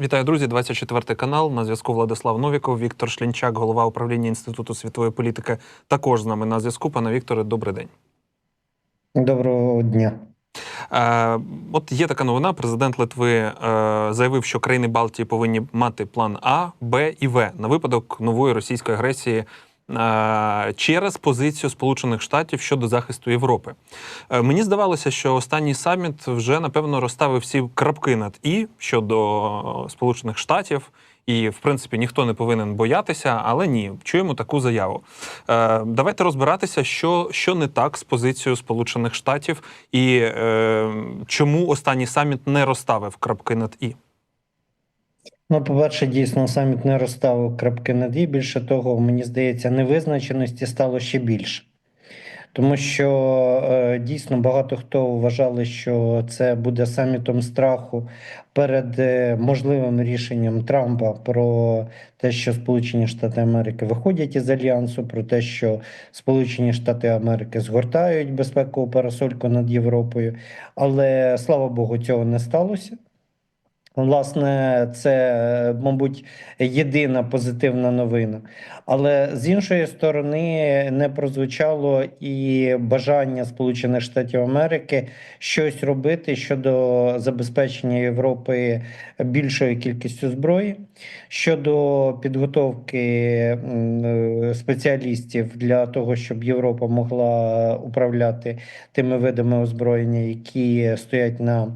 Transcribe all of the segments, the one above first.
Вітаю, друзі. 24 канал. На зв'язку Владислав Новіков, Віктор Шлінчак, голова управління Інституту світової політики. Також з нами на зв'язку. Пане Вікторе, добрий день. Доброго дня. Е, от є така новина. Президент Литви е, заявив, що країни Балтії повинні мати план А, Б і В на випадок нової російської агресії. Е, Через позицію Сполучених Штатів щодо захисту Європи, Е, мені здавалося, що останній саміт вже напевно розставив всі крапки над і щодо Сполучених Штатів, і в принципі ніхто не повинен боятися, але ні, чуємо таку заяву. Е, давайте розбиратися, що, що не так з позицією Сполучених Штатів, і е, чому останній саміт не розставив крапки над і. Ну, по-перше, дійсно, саміт не розставив крапки над «і». Більше того, мені здається, невизначеності стало ще більше. Тому що е, дійсно багато хто вважали, що це буде самітом страху перед е, можливим рішенням Трампа про те, що Сполучені Штати Америки виходять із альянсу, про те, що Сполучені Штати Америки згортають безпекову парасольку над Європою. Але слава Богу, цього не сталося. Власне, це, мабуть, єдина позитивна новина. Але з іншої сторони, не прозвучало і бажання Сполучених Штатів Америки щось робити щодо забезпечення Європи більшою кількістю зброї, щодо підготовки е, спеціалістів для того, щоб Європа могла управляти тими видами озброєння, які стоять на е,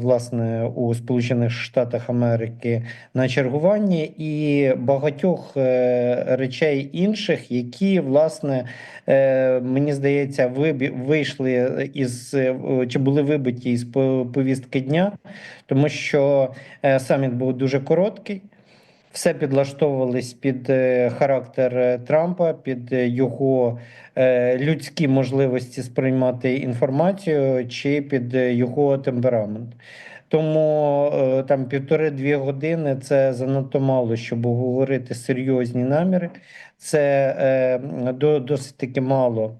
власне у Сполучених Штатах Америки на чергуванні і багатьох е, речей інших, які власне е, мені здається вийшли із е, чи були вибиті із по- повістки дня, тому що е, саміт був дуже короткий. Все підлаштовувались під е, характер е, Трампа, під е, його людські можливості сприймати інформацію чи під його темперамент. Тому там півтори-дві години це занадто мало, щоб говорити серйозні наміри. Це е, до- досить таки мало.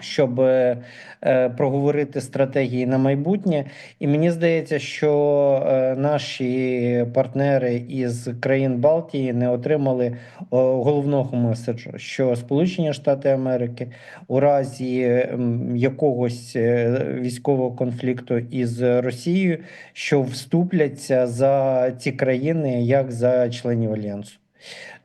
Щоб е, е, проговорити стратегії на майбутнє, і мені здається, що е, наші партнери із країн Балтії не отримали головного меседжу, що Сполучені Штати Америки у разі якогось військового конфлікту із Росією, що вступляться за ці країни як за членів альянсу.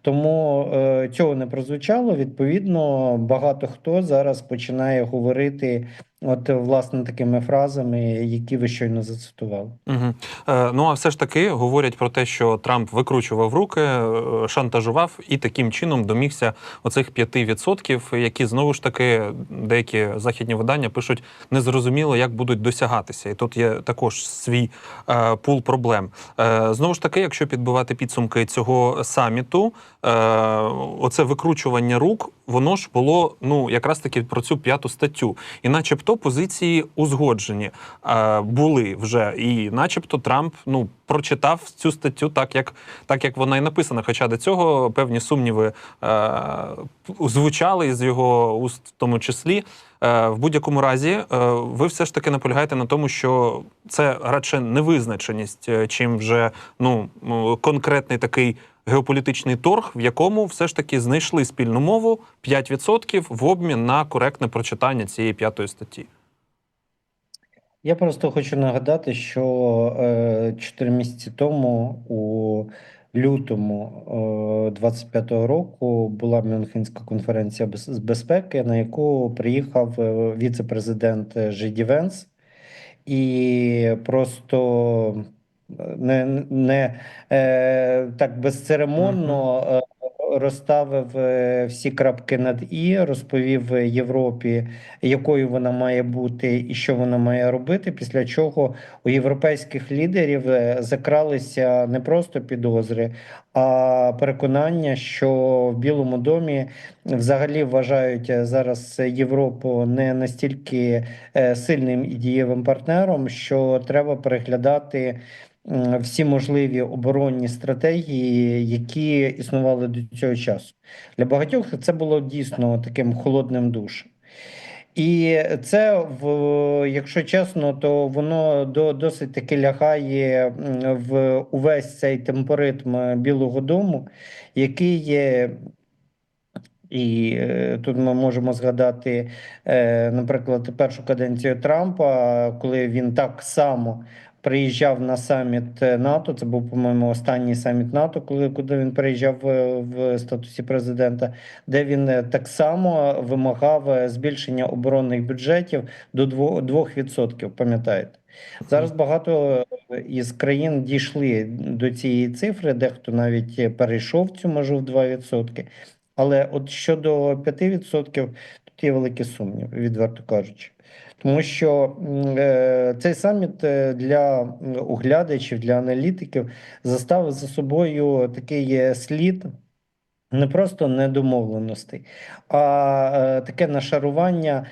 Тому е, цього не прозвучало. Відповідно, багато хто зараз починає говорити, от власне такими фразами, які ви щойно зацитували. Угу. Е, ну а все ж таки говорять про те, що Трамп викручував руки, е, шантажував і таким чином домігся оцих 5%, які знову ж таки деякі західні видання пишуть незрозуміло, як будуть досягатися. І тут є також свій е, пул проблем. Е, знову ж таки, якщо підбивати підсумки цього саміту, е, оце викручування рук, воно ж було ну якраз таки про цю п'яту статтю, і начебто позиції узгоджені е, були вже, і начебто Трамп ну прочитав цю статтю так, як так як вона і написана. Хоча до цього певні сумніви е, звучали з його уст, в тому числі. Е, в будь-якому разі, е, ви все ж таки наполягаєте на тому, що це радше невизначеність, е, чим вже ну конкретний такий геополітичний торг, в якому все ж таки знайшли спільну мову 5% в обмін на коректне прочитання цієї п'ятої статті. Я просто хочу нагадати, що е, 4 місяці тому, у лютому е, 25-го року, була Мюнхенська конференція з безпеки, на яку приїхав е, віце-президент е, Жиді Венс, і просто е, не, не е, так безцеремонно е, розставив е, всі крапки над і, розповів Європі, якою вона має бути і що вона має робити. Після чого у європейських лідерів е, закралися не просто підозри, а переконання, що в Білому домі взагалі вважають зараз Європу не настільки сильним і дієвим партнером, що треба переглядати. Всі можливі оборонні стратегії, які існували до цього часу, для багатьох це було дійсно таким холодним душем. І це, якщо чесно, то воно до, досить таки лягає в увесь цей темпоритм Білого Дому, який є. І е, тут ми можемо згадати, е, наприклад, першу каденцію Трампа, коли він так само приїжджав на саміт НАТО. Це був, по-моєму, останній саміт НАТО, коли куди він приїжджав в, в статусі президента, де він е, так само вимагав е, збільшення оборонних бюджетів до 2%, 2%, Пам'ятаєте? Зараз багато е, із країн дійшли до цієї цифри, дехто навіть е, перейшов цю межу в 2%. Але от щодо 5%, тут є великі сумніви, відверто кажучи. Тому що е, цей саміт е, для оглядачів, для аналітиків заставив за собою такий е, слід не просто недомовленостей, а таке нашарування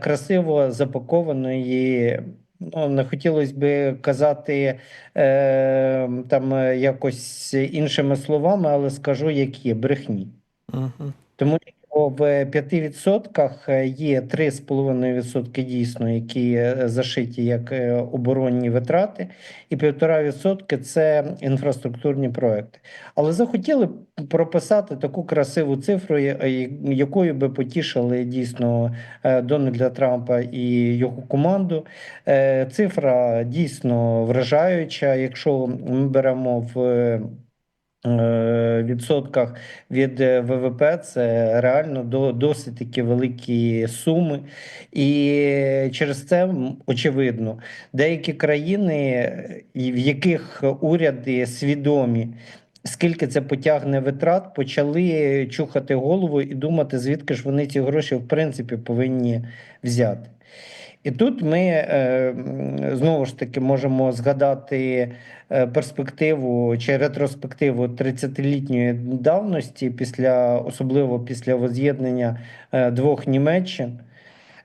красиво запакованої. Ну, не хотілося би казати е, там якось іншими словами, але скажу, як є брехні. Мгм. Тому що в 5% є 3,5% дійсно, які е, зашиті як е, оборонні витрати, і 1,5% це інфраструктурні проекти. Але захотіли прописати таку красиву цифру, е, якою би потішили дійсно е, Дональда Трампа і його команду. Е, Цифра дійсно вражаюча. Якщо ми беремо в е, відсотках від е, ВВП це реально до, досить такі великі суми. І через це очевидно, деякі країни, е, в яких уряди свідомі. Скільки це потягне витрат, почали чухати голову і думати, звідки ж вони ці гроші в принципі повинні взяти. І тут ми е, знову ж таки можемо згадати е, перспективу чи ретроспективу 30-літньої давності, після, особливо після воз'єднання е, двох Німеччин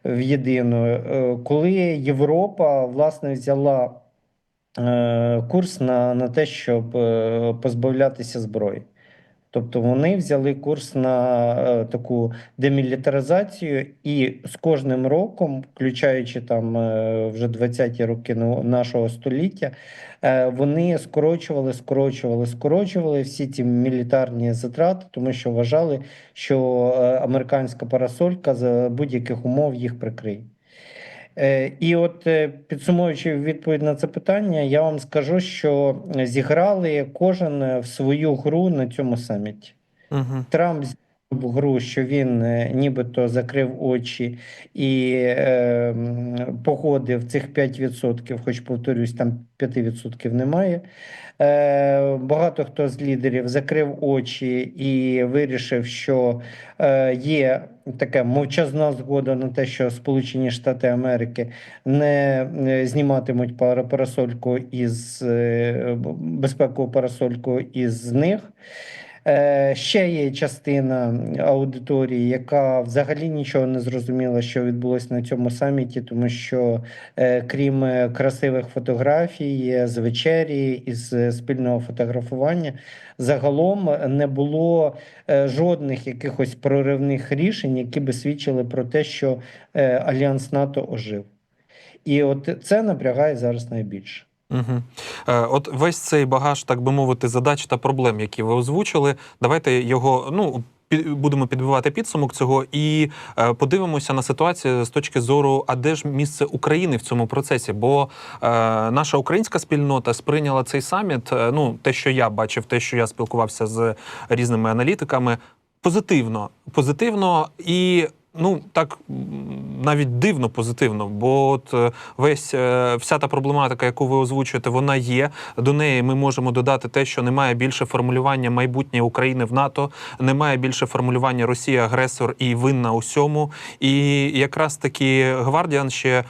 в єдину, коли Європа власне взяла курс на, на те, щоб позбавлятися зброї. Тобто вони взяли курс на е, таку демілітаризацію, і з кожним роком, включаючи там е, вже 20-ті роки ну- нашого століття, е, вони скорочували, скорочували, скорочували всі ці мілітарні затрати, тому що вважали, що американська парасолька за будь-яких умов їх прикриє. Е, І от е, підсумовуючи відповідь на це питання, я вам скажу, що зіграли кожен е, в свою гру на цьому саміті. Мгм. Трамп зіграв гру, що він нібито закрив очі і е, погодив цих 5%, хоч повторюсь, там 5% немає. Е, багато хто з лідерів закрив очі і вирішив, що е, є така мовчазна згода на те, що Сполучені Штати Америки не зніматимуть пара- парасольку із е, безпекову парасольку із них. Е, Ще є частина аудиторії, яка взагалі нічого не зрозуміла, що відбулося на цьому саміті, тому що е, крім е, красивих фотографій з вечері із спільного фотографування, загалом не було жодних якихось проривних рішень, які би свідчили про те, що альянс НАТО ожив. І от це напрягає зараз найбільше. Угу. От весь цей багаж, так би мовити, задач та проблем, які ви озвучили, давайте його ну. пі- Будемо підбивати підсумок цього і е, подивимося на ситуацію з точки зору, а де ж місце України в цьому процесі? Бо е, наша українська спільнота сприйняла цей саміт. е, ну, те, що я бачив, те, що я спілкувався з різними аналітиками, позитивно. Позитивно і ну так навіть дивно позитивно. Бо от е, весь е, вся та проблематика, яку ви озвучуєте, вона є. До неї ми можемо додати те, що немає більше формулювання майбутнє України в НАТО, немає більше формулювання Росія агресор і винна усьому. І якраз таки Гвардіан ще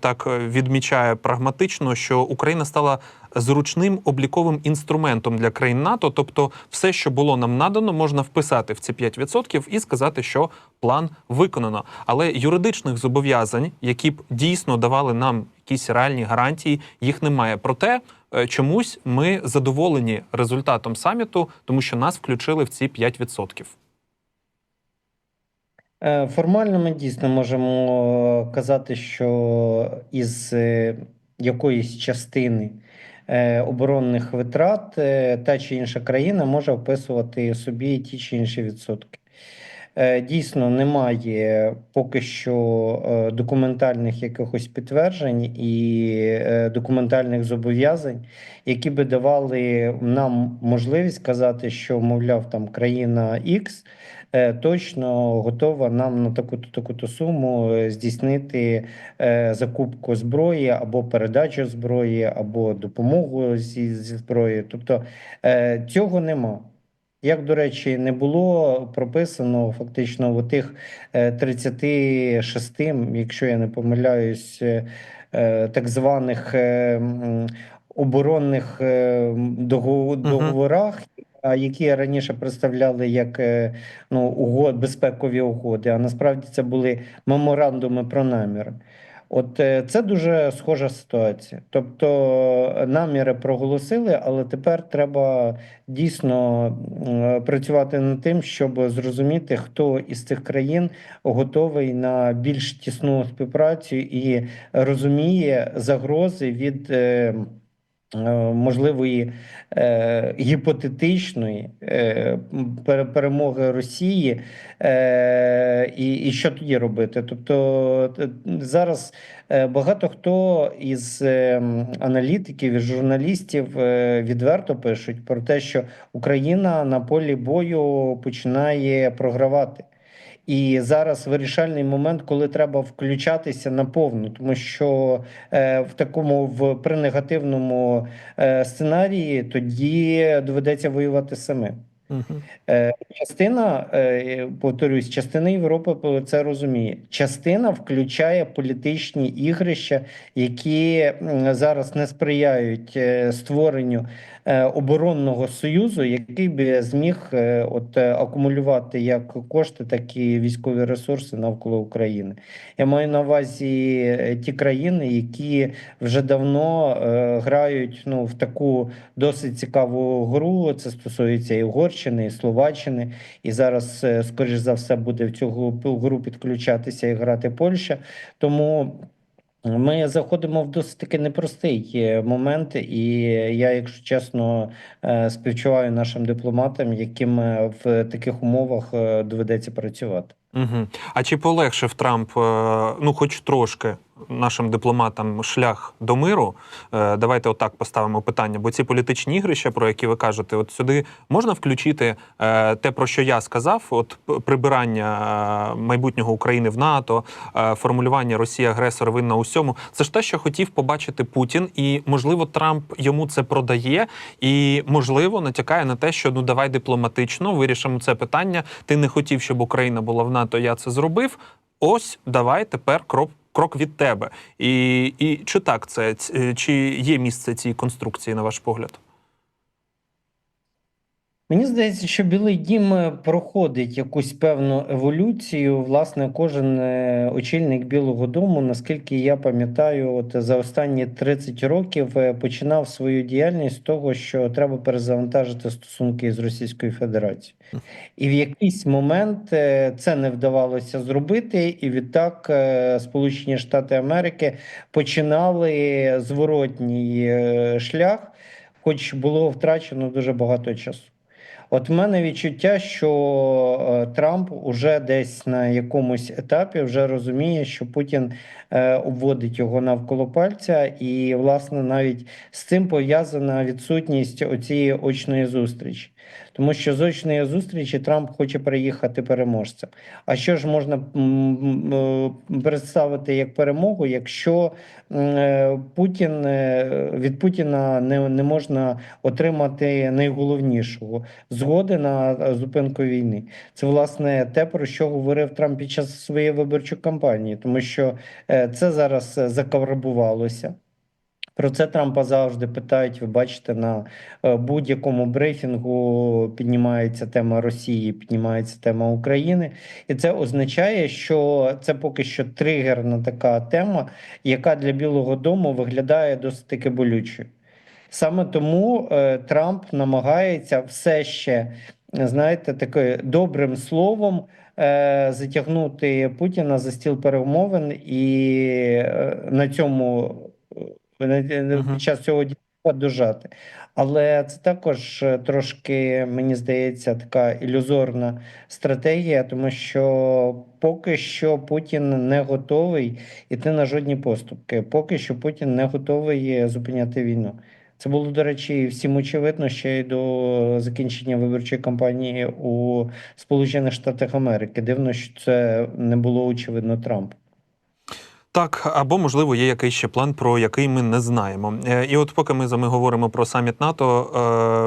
так відмічає прагматично, що Україна стала зручним обліковим інструментом для країн НАТО. Тобто, все, що було нам надано, можна вписати в ці 5% і сказати, що план виконано. Але юридичних зобов'язань, які б дійсно давали нам якісь реальні гарантії, їх немає. Проте е, чомусь ми задоволені результатом саміту, тому що нас включили в ці 5%. Е, Формально ми дійсно можемо казати, що із е, якоїсь частини е, оборонних витрат та чи інша країна може вписувати собі ті чи інші відсотки. Дійсно, немає поки що документальних якихось підтверджень і документальних зобов'язань, які би давали нам можливість казати, що, мовляв, там країна X точно готова нам на таку-то таку-то суму е, здійснити е, закупку зброї або передачу зброї, або допомогу зі, зі зброї. Тобто е, цього нема. Як, до речі, не було прописано фактично в тих 36, якщо я не помиляюсь, е, е, так званих е, оборонних е, договорах, які раніше представляли як е, ну, угод, безпекові угоди, а насправді це були меморандуми про наміри. От е, це дуже схожа ситуація. Тобто е, наміри проголосили, але тепер треба дійсно працювати над тим, щоб зрозуміти, хто із цих країн готовий на більш тісну співпрацю і розуміє загрози від. Е, Можливої е, гіпотетичної е, перемоги Росії, е, і, і що тоді робити? Тобто зараз е, багато хто із е, аналітиків і журналістів відверто пишуть про те, що Україна на полі бою починає програвати. І зараз вирішальний момент, коли треба включатися наповну, тому що е, в такому в при негативному е, сценарії тоді доведеться воювати самим. Е, Частина, е, повторюсь, частина Європи це розуміє. Частина включає політичні ігрища, які зараз не сприяють е, створенню оборонного союзу, який би зміг е, от е, акумулювати як кошти, так і військові ресурси навколо України. Я маю на увазі е, ті країни, які вже давно е, грають ну в таку досить цікаву гру. Це стосується і Угорщини, і Словаччини. І зараз, е, скоріш за все, буде в цю гру підключатися і грати Польща. Тому ми заходимо в досить таки непростий е, момент, і я, якщо чесно, е, співчуваю нашим дипломатам, яким е, в таких умовах доведеться працювати. Угу. А чи полегшив Трамп, ну хоч трошки, нашим дипломатам шлях до миру? Е, Давайте отак поставимо питання. Бо ці політичні ігрища, про які ви кажете, от сюди можна включити е, те, про що я сказав: от прибирання е, майбутнього України в НАТО, формулювання Росія агресор винна у всьому. Це ж те, що хотів побачити Путін, і можливо Трамп йому це продає, і можливо натякає на те, що ну давай дипломатично вирішимо це питання. Ти не хотів, щоб Україна була в НАТО. Я це зробив. Ось давай тепер крок. Крок від тебе, і, і чи так це чи є місце цій конструкції, на ваш погляд? Мені здається, що Білий Дім е, проходить якусь певну еволюцію. Власне, кожен е, очільник Білого Дому, наскільки я пам'ятаю, от за останні 30 років е, починав свою діяльність з того, що треба перезавантажити стосунки з Російською Федерацією. І в якийсь момент це не вдавалося зробити, і відтак Сполучені Штати Америки починали зворотній шлях, хоч було втрачено дуже багато часу. От в мене відчуття, що е, Трамп уже десь на якомусь етапі вже розуміє, що Путін е, обводить його навколо пальця, і власне навіть з цим пов'язана відсутність оцієї очної зустрічі. Тому що з очної зустрічі Трамп хоче приїхати переможцем. А що ж можна м, представити як перемогу, якщо е, Путін е, від Путіна не, не можна отримати найголовнішого згоди на е, зупинку війни? Це власне те, про що говорив Трамп під час своєї виборчої кампанії, тому що е, це зараз е, закаврабувалося. Про це Трампа завжди питають. Ви бачите, на е, будь-якому брифінгу піднімається тема Росії, піднімається тема України, і це означає, що це поки що тригерна така тема, яка для Білого Дому виглядає досить таки болючою. Саме тому е, Трамп намагається все ще знаєте, таке добрим словом е, затягнути Путіна за стіл перемовин і е, на цьому е, на- під час цього дожати. Але це також е, трошки, мені здається, така ілюзорна стратегія, тому що поки що Путін не готовий іти на жодні поступки. Поки що Путін не готовий зупиняти війну. Це було, до речі, всім очевидно ще й до закінчення виборчої кампанії у Сполучених Штатах Америки. Дивно, що це не було очевидно Трампу. Так, або можливо є якийсь ще план, про який ми не знаємо. Е, І от поки ми з вами говоримо про саміт НАТО.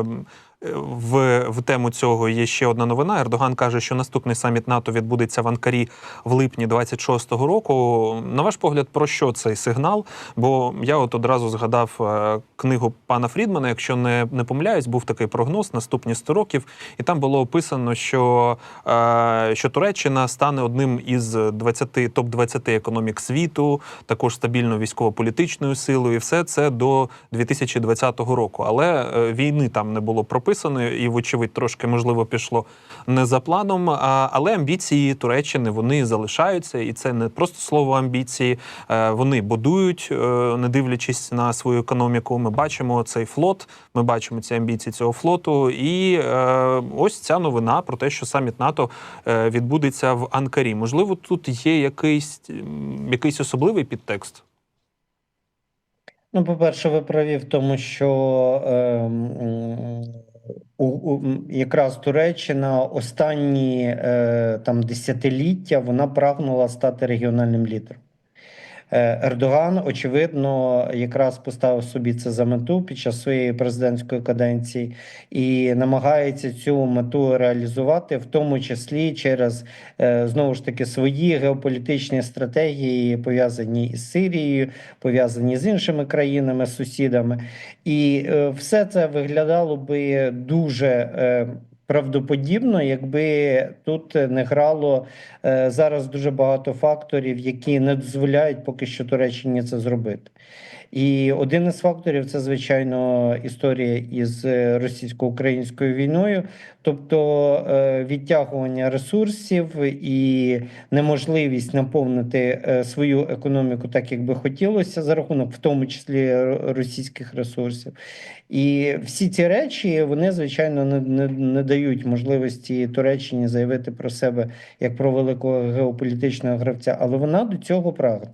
е, В, в тему цього є ще одна новина. Ердоган каже, що наступний саміт НАТО відбудеться в Анкарі в липні 26-го року. На ваш погляд, про що цей сигнал? Бо я от одразу згадав е, книгу пана Фрідмана. Якщо не, не помиляюсь, був такий прогноз наступні 100 років, і там було описано, що, е, що Туреччина стане одним із 20 топ 20 економік світу, також стабільною військово-політичною силою. І все це до 2020 року. Але е, війни там не було прописано, і, вочевидь, трошки можливо пішло не за планом. Але амбіції Туреччини вони залишаються, і це не просто слово амбіції. Е, Вони будують, е, не дивлячись на свою економіку. Ми бачимо цей флот, ми бачимо ці амбіції цього флоту. І е, ось ця новина про те, що саміт НАТО відбудеться в Анкарі. Можливо, тут є якийсь, якийсь особливий підтекст. Ну, по-перше, ви праві в тому, що ем, у, у, якраз Туреччина останні е, там десятиліття вона прагнула стати регіональним лідером. Е, Ердоган, очевидно, якраз поставив собі це за мету під час своєї президентської каденції і намагається цю мету реалізувати, в тому числі через е, знову ж таки свої геополітичні стратегії, пов'язані із Сирією, пов'язані з іншими країнами, сусідами. І е, все це виглядало би дуже правдоподібно, якби тут не грало е, зараз дуже багато факторів, які не дозволяють поки що Туреччині це зробити. І один із факторів це, звичайно, історія із е, російсько-українською війною, тобто е, відтягування ресурсів і неможливість наповнити е, свою економіку так, як би хотілося, за рахунок в тому числі російських ресурсів. І всі ці речі вони звичайно не, не, не дають можливості Туреччині заявити про себе як про великого геополітичного гравця, але вона до цього прагне.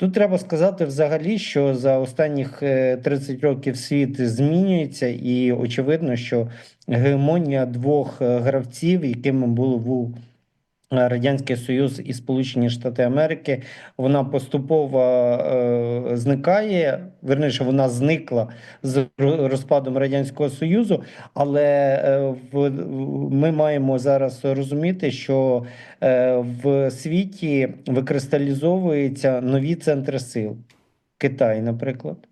Тут треба сказати взагалі, що за останніх е, 30 років світ змінюється, і очевидно, що гегемонія двох е, гравців, якими е, Радянський Союз і Сполучені Штати Америки, вона поступово е, зникає. Верніше, вона зникла з розпадом Радянського Союзу, але е, в, ми маємо зараз розуміти, що е, в світі викристалізовуються нові центри сил. Китай, наприклад.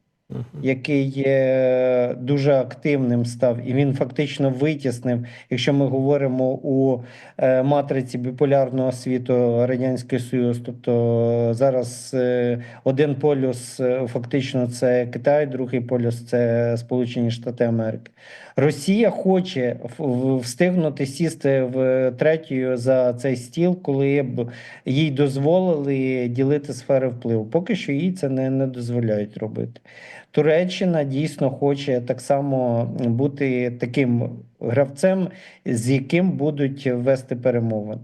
Який є дуже активним став, і він фактично витіснив, якщо ми говоримо у е, матриці біполярного світу Радянський Союз. Тобто зараз е, один полюс е, фактично це Китай, другий полюс це Сполучені Штати Америки. Росія хоче встигнути сісти в третю за цей стіл, коли б їй дозволили ділити сфери впливу. Поки що їй це не, не дозволяють робити. Туреччина дійсно хоче так само бути таким гравцем, з яким будуть вести перемовини.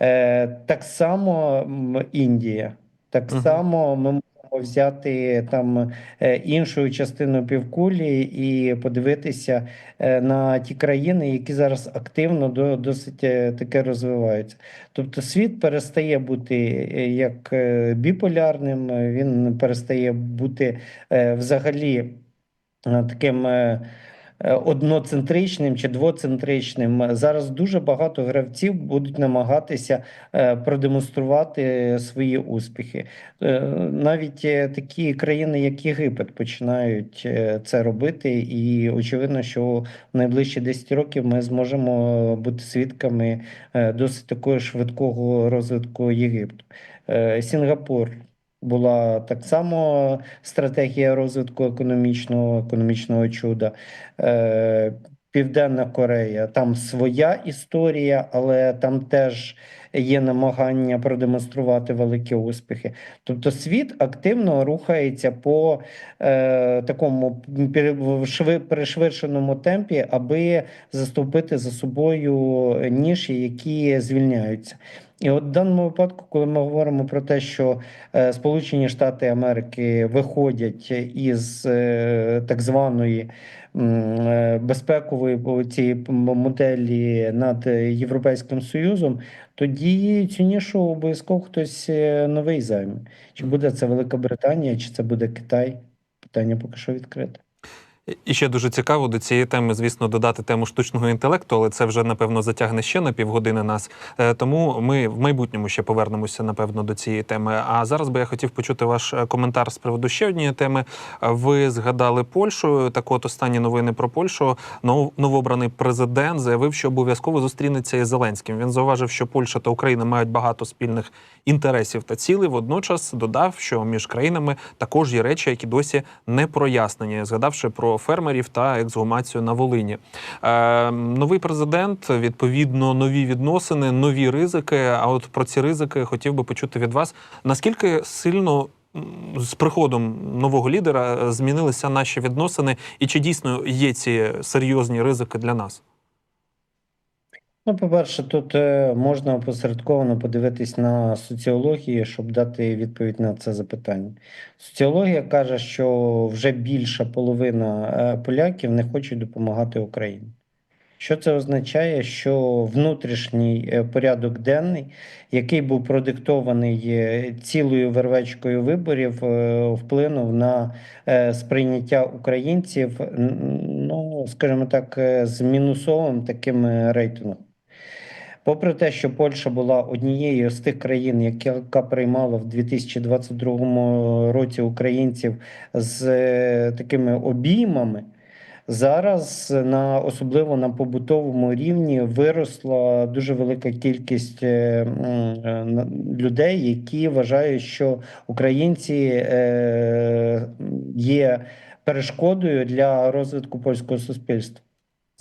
Е, так само Індія, так само ми можемо взяти там е, іншу частину півкулі і подивитися е, на ті країни, які зараз активно досить е, таке розвиваються. Тобто світ перестає бути як біполярним, він перестає бути взагалі таким. Е, Одноцентричним чи двоцентричним зараз дуже багато гравців будуть намагатися е, продемонструвати свої успіхи. Е, Навіть такі країни, як Єгипет, починають це робити, і очевидно, що в найближчі 10 років ми зможемо бути свідками досить такого швидкого розвитку Єгипту. Сінгапур була так само стратегія розвитку економічного, економічного чуда. Е, Південна Корея. Там своя історія, але там теж є намагання продемонструвати великі успіхи. Тобто світ активно рухається по е, такому перешвидшеному темпі, аби заступити за собою ніші, які звільняються. І от в даному випадку, коли ми говоримо про те, що е, Сполучені Штати Америки виходять із е, так званої е, безпекової цієї моделі над Європейським Союзом, тоді цю нішу обов'язково хтось новий займе. Чи буде це Велика Британія, чи це буде Китай? Питання поки що відкрите. І ще дуже цікаво до цієї теми, звісно, додати тему штучного інтелекту, але це вже напевно затягне ще на півгодини нас. Е, Тому ми в майбутньому ще повернемося напевно до цієї теми. А зараз би я хотів почути ваш е, коментар з приводу ще однієї теми. Е, Ви згадали Польщу. Так, от останні новини про Польщу. Нов- Новообраний президент заявив, що обов'язково зустрінеться із Зеленським. Він зауважив, що Польща та Україна мають багато спільних інтересів та цілей. Водночас додав, що між країнами також є речі, які досі не прояснені, згадавши про фермерів та ексгумацію на Волині. Е, новий президент, відповідно, нові відносини, нові ризики. А от про ці ризики хотів би почути від вас. Наскільки сильно з приходом нового лідера е, змінилися наші відносини, і чи дійсно є ці серйозні ризики для нас? Ну, по-перше, тут е, можна опосередковано подивитись на соціологію, щоб дати відповідь на це запитання. Соціологія каже, що вже більша половина е, поляків не хочуть допомагати Україні. Що це означає? Що внутрішній е, порядок денний, який був продиктований цілою вервечкою виборів, вплинув на сприйняття українців, ну, скажімо так, з мінусовим таким рейтингом. Попри те, що Польща була однією з тих країн, яка приймала в 2022 році українців з е, такими обіймами, зараз на особливо на побутовому рівні виросла дуже велика кількість е, е, людей, які вважають, що українці є перешкодою для розвитку польського суспільства.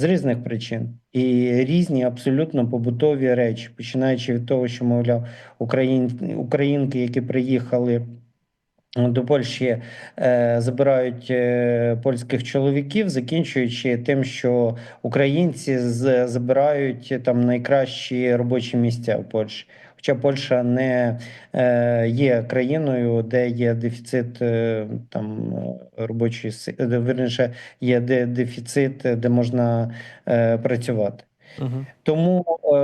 З різних причин і різні абсолютно побутові речі, починаючи від того, що мовляв, україн, українки, які приїхали до Польщі, е, забирають е, польських чоловіків, закінчуючи тим, що українці з, забирають там найкращі робочі місця в Польщі. Хоча Польща не е, є країною, де є дефіцит е, там е, робочої верніше, є де дефіцит, де можна працювати. Угу. Тому е,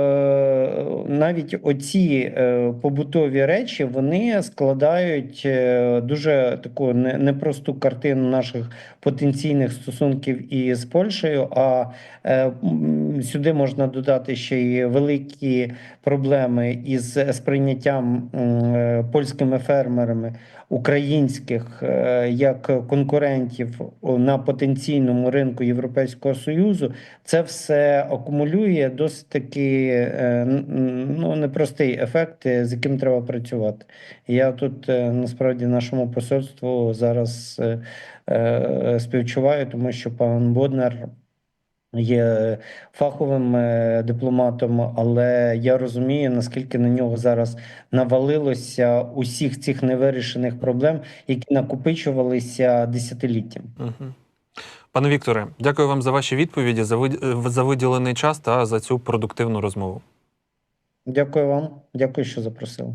навіть оці е, побутові речі вони складають е, дуже таку не, непросту картину наших потенційних стосунків із Польщею. А е, сюди можна додати ще й великі проблеми із сприйняттям е, польськими фермерами українських е, як конкурентів на потенційному ринку Європейського Союзу. Це все акумулює досить таки е, ну, непростий ефект, з яким треба працювати. Я тут е, насправді нашому посольству зараз співчуваю, тому що пан Боднар. Є фаховим е, дипломатом, але я розумію, наскільки на нього зараз навалилося усіх цих невирішених проблем, які накопичувалися десятиліттями. Угу. Пане Вікторе, дякую вам за ваші відповіді, за виділений час та за цю продуктивну розмову. Дякую вам, дякую, що запросили.